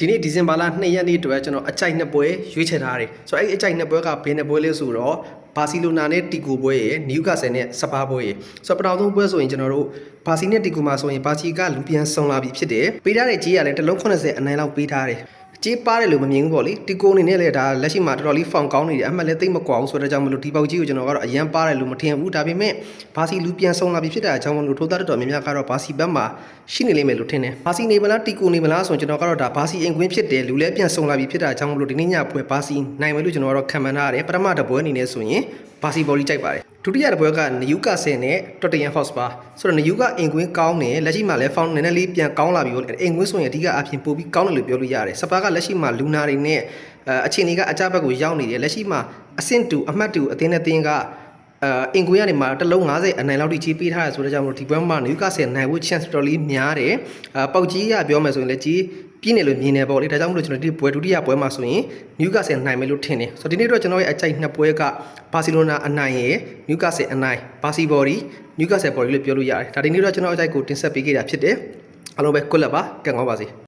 ဒီနေ့ဒီဇင်ဘာလ2ရက်နေ့အတွက်ကျွန်တော်အကြိုက်နှစ်ပွဲရွေးချယ်ထားတယ်ဆိုတော့အဲ့ဒီအကြိုက်နှစ်ပွဲကဘယ်နှစ်ပွဲလဲဆိုတော့ဘာစီလိုနာနဲ့တီကိုပွဲရယ်နယူကာဆယ်နဲ့စပါပွဲရယ်ဆိုတော့ပထမဆုံးပွဲဆိုရင်ကျွန်တော်တို့ဘာစီနဲ့တီကိုမှာဆိုရင်ဘာစီကလူပြန်ဆုံလာပြီဖြစ်တယ်ပေးထားတဲ့ကြီးကလည်းတစ်လုံး80အနိုင်လောက်ပေးထားတယ် ကြေးပါတယ်လို့မမြင်ဘူးပေါ့လေတီကိုအနေနဲ့လည်းဒါလက်ရှိမှာတော်တော်လေးဖောင်ကောင်းနေတယ်အမှတ်လည်းသိမ့်မကွာဘူးဆိုတော့ကြောင့်မလို့ဒီပေါက်ကြီးကိုကျွန်တော်ကတော့အရန်ပါတယ်လို့မထင်ဘူးဒါပေမဲ့ဘာစီလူပြန်ဆုံလာပြီဖြစ်တာအကြောင်းမလို့ထိုးသားတော်တော်များများကတော့ဘာစီဘက်မှာရှိနေလိမ့်မယ်လို့ထင်တယ်ဘာစီနေမလားတီကိုနေမလားဆိုရင်ကျွန်တော်ကတော့ဒါဘာစီအိမ်ကွင်းဖြစ်တယ်လူလည်းပြန်ဆုံလာပြီဖြစ်တာအကြောင်းမလို့ဒီနေ့ညပွဲဘာစီနိုင်မယ်လို့ကျွန်တော်ကတော့ခံမှန်းထားရတယ်ပထမတစ်ပွဲအနေနဲ့ဆိုရင်ဘာစီဘော်လီကြိုက်ပါတယ်ဒုတိယတစ်ပွဲကနယူကာဆယ်နဲ့တော်တယန်ဟော့စပါဆိုတော့နယူကအိမ်ကွင်းကောင်းတယ်လက်ရှိမှာလည်းဖောင်းနည်းနည်းလေးပြန်ကောင်းလာပြီပေါ့အိမ်ကွင်းဆိုရင်အဓိကအဖြစ်ပို့ပြီးကောင်းတယ်လို့ပြောလို့ရတယ်စပါကလက်ရှိမှာလူနာတွေနဲ့အဲအခြေအနေကအကြဘက်ကိုရောက်နေတယ်လက်ရှိမှာအဆင့်တူအမှတ်တူအသင်းနဲ့တင်းကအဲအင်ကွေကနေမှာတစ်လုံး90အနိုင်လောက်ထိကြီးပေးထားရဆိုတော့ကြောင့်မလို့ဒီပွဲမှာနယူကာဆယ်နိုင်ဖို့ chance တော်တော်လေးများတယ်အဲပေါက်ကြီးကပြောမယ်ဆိုရင်လည်းကြီး ပြင်းတယ်လို့မြင်နေပေါ့လေဒါကြောင့်မလို့ကျွန်တော်ဒီပွဲဒုတိယပွဲမှာဆိုရင်နယူကာဆယ်နိုင်မယ်လို့ထင်တယ်ဆိုတော့ဒီနေ့တော့ကျွန်တော်ရဲ့အကြိုက်နှစ်ပွဲကဘာစီလိုနာအနိုင်ရယ်နယူကာဆယ်အနိုင်ဘာစီဘော်ဒီနယူကာဆယ်ဘော်ဒီလို့ပြောလို့ရတယ်ဒါဒီနေ့တော့ကျွန်တော်အကြိုက်ကိုတင်ဆက်ပေးခဲ့တာဖြစ်တယ်အားလုံးပဲကွက်လက်ပါကံကောင်းပါစေ